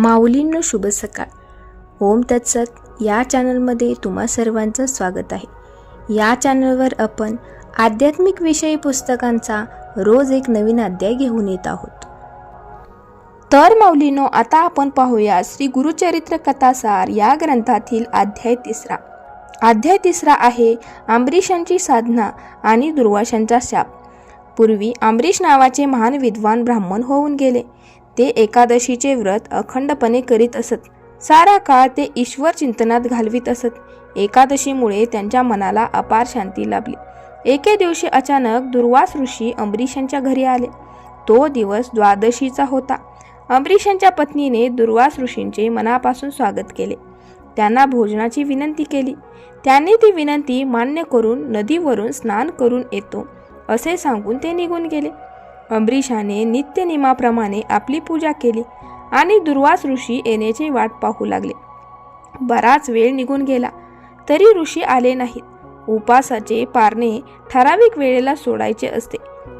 माऊलींनो शुभ सकाळ. ओम तत्सत. या चॅनलमध्ये तुम्हा सर्वांचं स्वागत आहे. या चॅनलवर आपण आध्यात्मिक विषयी पुस्तकांचा रोज एक नवीन अध्याय घेऊन येत आहोत. तर माऊलीनो आता आपण पाहूया श्री गुरुचरित्र कथासार या ग्रंथातील अध्याय तिसरा. अध्याय तिसरा आहे आंबरीशांची साधना आणि दुर्वाशांचा शाप. पूर्वी आंबरीश नावाचे महान विद्वान ब्राह्मण होऊन गेले. ते एकादशीचे व्रत अखंडपणे करीत असत. सारा काळ ते ईश्वर चिंतनात घालवीत असत. एकादशीमुळे त्यांच्या मनाला अपार शांती लाभली. एके दिवशी अचानक दुर्वास ऋषी अंबरीशांच्या घरी आले. तो दिवस द्वादशीचा होता. अंबरीशांच्या पत्नीने दुर्वास ऋषींचे मनापासून स्वागत केले. त्यांना भोजनाची विनंती केली. त्यांनी ती विनंती मान्य करून नदीवरून स्नान करून येतो असे सांगून ते निघून गेले. अंबरीशाने नित्यनिमाप्रमाणे आपली पूजा केली आणि दुर्वास ऋषी येण्याची वाट पाहू लागले. बराच वेळ निघून गेला तरी ऋषी आले नाहीत. उपासाचे पारणे ठराविक वेळेला सोडायचे असते.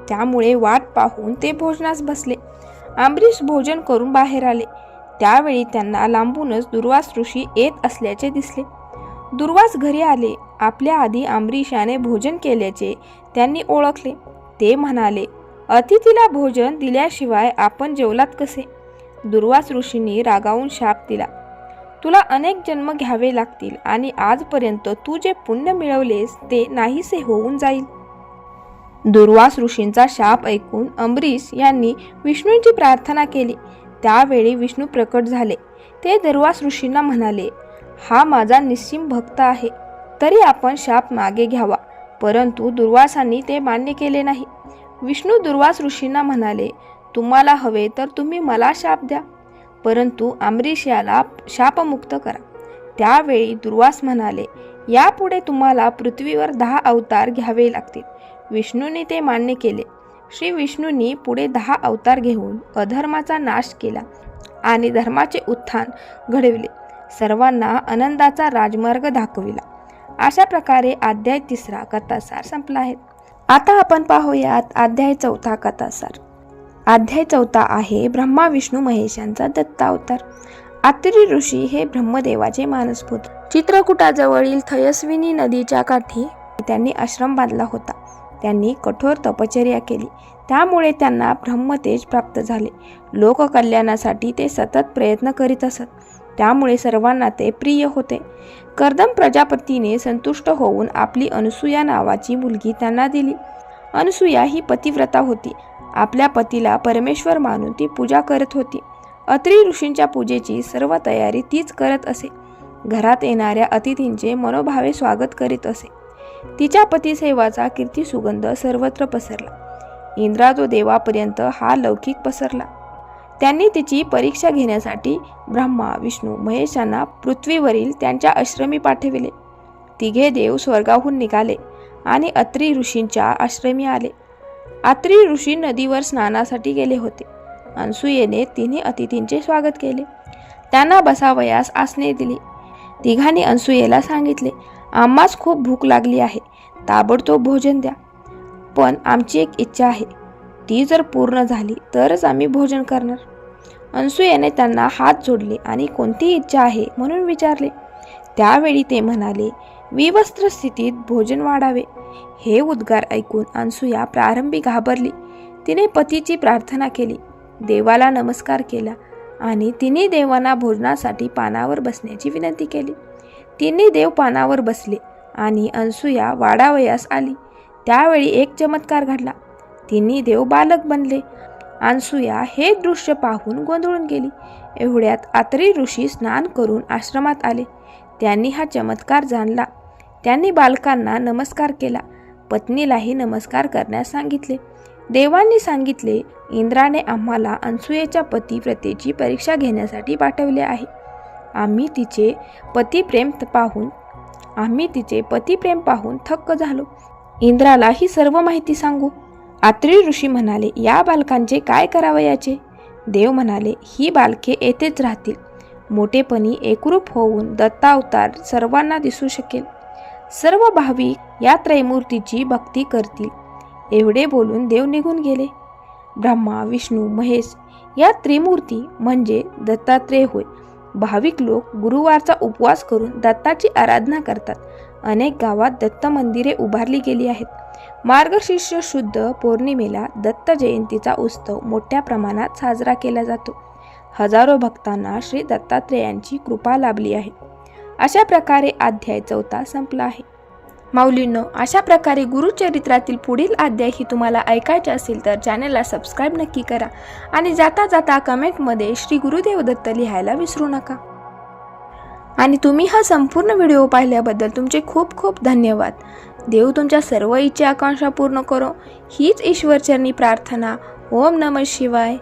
त्यामुळे वाट पाहून ते भोजनास बसले. अंबरीश भोजन करून बाहेर आले. त्यावेळी त्यांना लांबूनच दुर्वास ऋषी येत असल्याचे दिसले. दुर्वास घरी आले. आपल्या आधी अंबरीशाने भोजन केल्याचे त्यांनी ओळखले. ते म्हणाले अतिथीला भोजन दिल्याशिवाय आपण जेवलात कसे? दुर्वास ऋषींनी रागावून शाप दिला. तुला अनेक जन्म घ्यावे लागतील आणि आजपर्यंत तू जे पुण्य मिळवलेस ते नाहीसे होऊन जाईल. दुर्वास ऋषींचा शाप ऐकून अंबरीश यांनी विष्णूंची प्रार्थना केली. त्यावेळी विष्णू प्रकट झाले. ते दुर्वास ऋषींना म्हणाले हा माझा निस्सीम भक्त आहे. तरी आपण शाप मागे घ्यावा. परंतु दुर्वासांनी ते मान्य केले नाही. विष्णू दुर्वास ऋषींना म्हणाले तुम्हाला हवे तर तुम्ही मला शाप द्या. परंतु अमरीश याला शापमुक्त करा. त्यावेळी दुर्वास म्हणाले यापुढे तुम्हाला पृथ्वीवर दहा अवतार घ्यावे लागतील. विष्णूने ते मान्य केले. श्री विष्णूंनी पुढे दहा अवतार घेऊन अधर्माचा नाश केला आणि धर्माचे उत्थान घडविले. सर्वांना आनंदाचा राजमार्ग दाखविला. अशा प्रकारे अध्याय तिसरा कथासार संपला आहे. आता आपण पाहूयात अध्याय चौथा कथासार. अध्याय चौथा आहे ब्रह्मा विष्णू महेशांचा दत्तावतार. आत्री ऋषी हे ब्रह्मदेवाचे मानसपूत चित्रकूटाजवळील थयस्विनी नदीच्या काठी त्यांनी आश्रम बांधला होता. त्यांनी कठोर तपचर्या केली. त्यामुळे त्यांना ब्रह्मतेज प्राप्त झाले. लोककल्याणासाठी ते सतत प्रयत्न करीत असत. त्यामुळे सर्वांना ते प्रिय होते. कर्दम प्रजापतीने संतुष्ट होऊन आपली अनसुया नावाची मुलगी त्यांना दिली. अनसुया ही पतिव्रता होती. आपल्या पतीला परमेश्वर मानून ती पूजा करत होती. अत्री ऋषींच्या पूजेची सर्व तयारी तीच करत असे. घरात येणाऱ्या अतिथींचे मनोभावे स्वागत करीत असे. तिच्या पतिसेवाचा कीर्ती सुगंध सर्वत्र पसरला. इंद्रा जो देवापर्यंत हा लौकिक पसरला. त्यांनी तिची परीक्षा घेण्यासाठी ब्रह्मा विष्णू महेशांना पृथ्वीवरील त्यांच्या आश्रमी पाठविले. तिघे देव स्वर्गाहून निघाले आणि अत्री ऋषींच्या आश्रमी आले. अत्री ऋषी नदीवर स्नानासाठी गेले होते. अनसुयेने तिन्ही अतिथींचे स्वागत केले. त्यांना बसावयास आसने दिली. तिघांनी अनसुयेला सांगितले आम्हास खूप भूक लागली आहे. ताबडतोब भोजन द्या. पण आमची एक इच्छा आहे. ती जर पूर्ण झाली तरच आम्ही भोजन करणार. अनसुयेने त्यांना हात जोडले आणि कोणती इच्छा आहे म्हणून विचारले. त्यावेळी ते म्हणाले विवस्त्र स्थितीत भोजन वाढावे. हे उद्गार ऐकून अनसुया प्रारंभी घाबरली. तिने पतीची प्रार्थना केली. देवाला नमस्कार केला आणि तिने देवांना भोजनासाठी पानावर बसण्याची विनंती केली. तिन्ही देव पानावर बसले आणि अनसुया वाडावयास आली. त्यावेळी एक चमत्कार घडला. तिन्ही देव बालक बनले. अनसुया हे दृश्य पाहून गोंधळून गेली. एवढ्यात आत्री ऋषी स्नान करून आश्रमात आले. त्यांनी हा चमत्कार जाणला. त्यांनी बालकांना नमस्कार केला. पत्नीलाही नमस्कार करण्यास सांगितले. देवांनी सांगितले इंद्राने आम्हाला अनसुयेच्या पतिव्रतेची परीक्षा घेण्यासाठी पाठवले आहे. आम्ही तिचे पतिप्रेम पाहून आम्ही तिचे पतिप्रेम पाहून थक्क झालो. इंद्राला ही सर्व माहिती सांगू. आत्री ऋषी म्हणाले या बालकांचे काय करावयाचे देव म्हणाले ही बालके येथेच राहतील. मोठेपणी एकरूप होऊन दत्तावतार सर्वांना दिसू शकेल. सर्व भाविक या त्रैमूर्तीची भक्ती करतील. एवढे बोलून देव निघून गेले. ब्रह्मा विष्णू महेश या त्रिमूर्ती म्हणजे दत्तात्रेय होय. भाविक लोक गुरुवारचा उपवास करून दत्ताची आराधना करतात. अनेक गावात दत्त मंदिरे उभारली गेली आहेत. मार्गशीर्ष शुद्ध पौर्णिमेला दत्त जयंतीचा उत्सव मोठ्या प्रमाणात साजरा केला जातो. हजारो भक्तांना श्री दत्तात्रेयांची कृपा लाभली आहे. अशा प्रकारे अध्याय चौथा संपला आहे. माऊलींनो अशा प्रकारे गुरुचरित्रातील पुढील अध्याय ही तुम्हाला ऐकायचे असेल तर चॅनलला सबस्क्राईब नक्की करा आणि जाता जाता कमेंटमध्ये श्री गुरुदेव दत्त लिहायला विसरू नका. आणि तुम्ही हा संपूर्ण व्हिडिओ पाहिल्याबद्दल तुमचे खूप खूप धन्यवाद. देव तुमच्या सर्व इच्छा आकांक्षा पूर्ण करो. हीच ईश्वरचरणी प्रार्थना. ओम नम शिवाय.